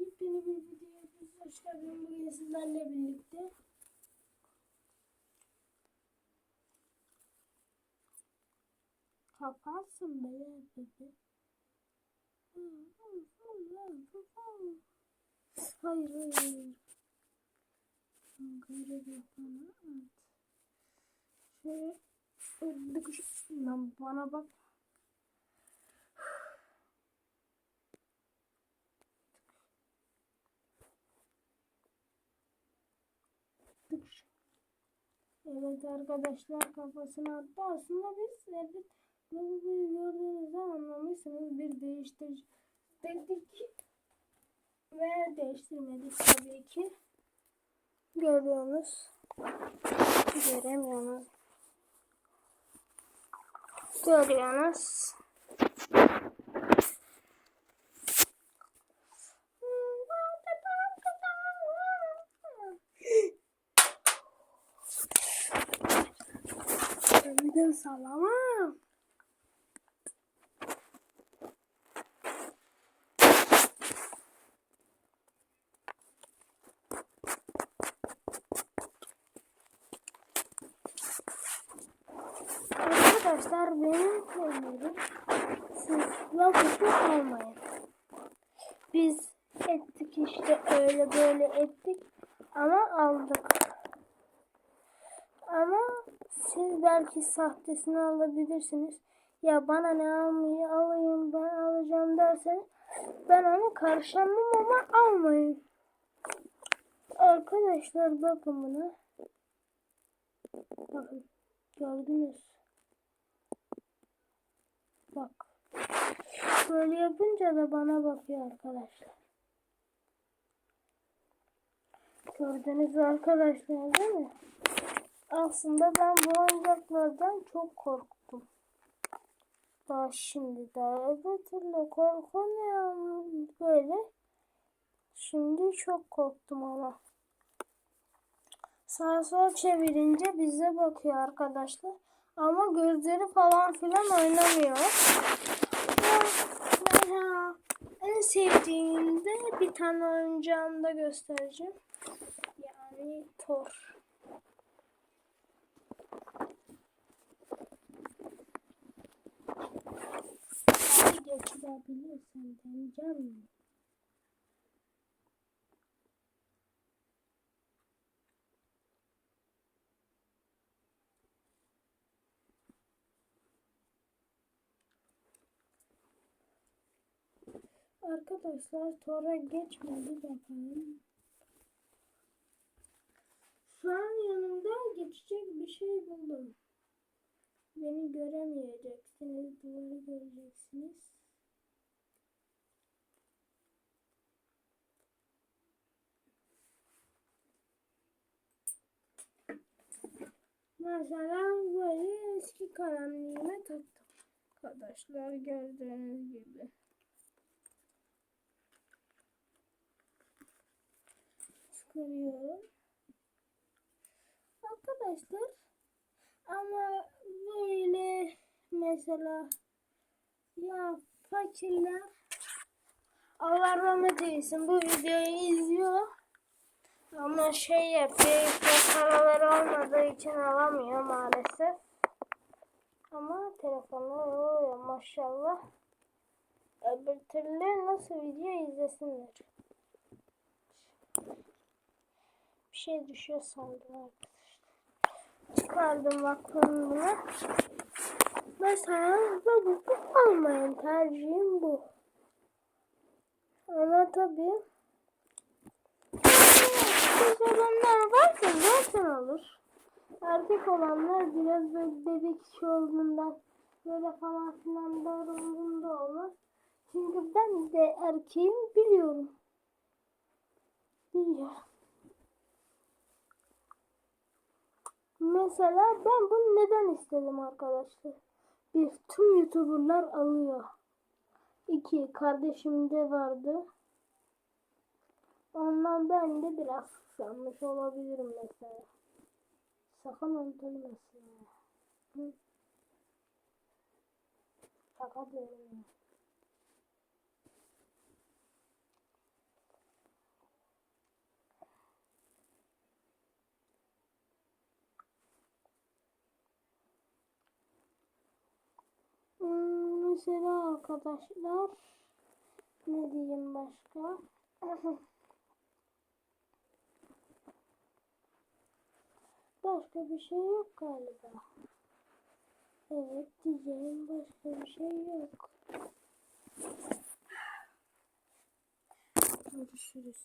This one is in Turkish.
yepyeni bir videoya hoş geldiniz. Bugün sizlerle birlikte Kapatsın be ya bebe. Hayır hayır hayır. Gayrı bir bana at. Şöyle öldük. Lan bana bak. Evet arkadaşlar kafasına attı. Aslında biz evet lavaboyu gördüğünüzde anlamışsınız. Bir değiştir dedik ve değiştirmedik tabii ki. Görüyorsunuz. Göremiyorsunuz. Görüyorsunuz. Bir de sallama. Arkadaşlar benim önerim siz lavabo almayın. Biz ettik işte öyle böyle ettik ama aldık. Ama siz belki sahtesini alabilirsiniz. Ya bana ne almayı alayım ben alacağım derseniz ben onu karışamam ama almayın. Arkadaşlar bakın buna. Bakın gördünüz. Bak. Böyle yapınca da bana bakıyor arkadaşlar. Gördünüz arkadaşlar değil mi? Aslında ben bu oyuncaklardan çok korktum. Daha şimdi daha öbür türlü korkamıyorum böyle. Şimdi çok korktum ama. Sağa sola çevirince bize bakıyor arkadaşlar. Ama gözleri falan filan oynamıyor. En sevdiğimde bir tane oyuncağımda göstereceğim. Yani Thor. Geçirebilirsen deneyeceğim. Arkadaşlar Thor'a geçmedi bakalım. Şu an yanımda geçecek bir şey buldum. Beni göremeyeceksiniz, duvarı göreceksiniz. Mesela böyle eski kalemliğime taktım. Arkadaşlar gördüğünüz gibi. Çıkarıyorum. Arkadaşlar ama böyle mesela ya fakirler Allah rahmet eylesin bu videoyu izliyor ama şey yapıyor işte paraları olmadığı için alamıyor maalesef ama telefonlar oluyor maşallah öbür türlü nasıl video izlesinler bir şey düşüyor sandım arkadaşlar çıkardım bakalım bunu. Mesela bu almayın tercihim bu. Ama tabii kız olanlar varsa zaten olur. Erkek olanlar biraz böyle bebek işi olduğundan böyle falan filan doğruluğunda olmaz. Çünkü ben de erkeğim biliyorum. Biliyorum. Mesela ben bunu neden istedim arkadaşlar? Bir, tüm youtuberlar alıyor. İki, kardeşimde vardı. Ondan ben de biraz Yanlış olabilirim mesela. Sakın öldürmesin ya. Hı? Şaka diyorum ya. Hmm, mesela arkadaşlar ne diyeyim başka? Başka bir şey yok galiba. Evet diyeceğim başka bir şey yok. Görüşürüz.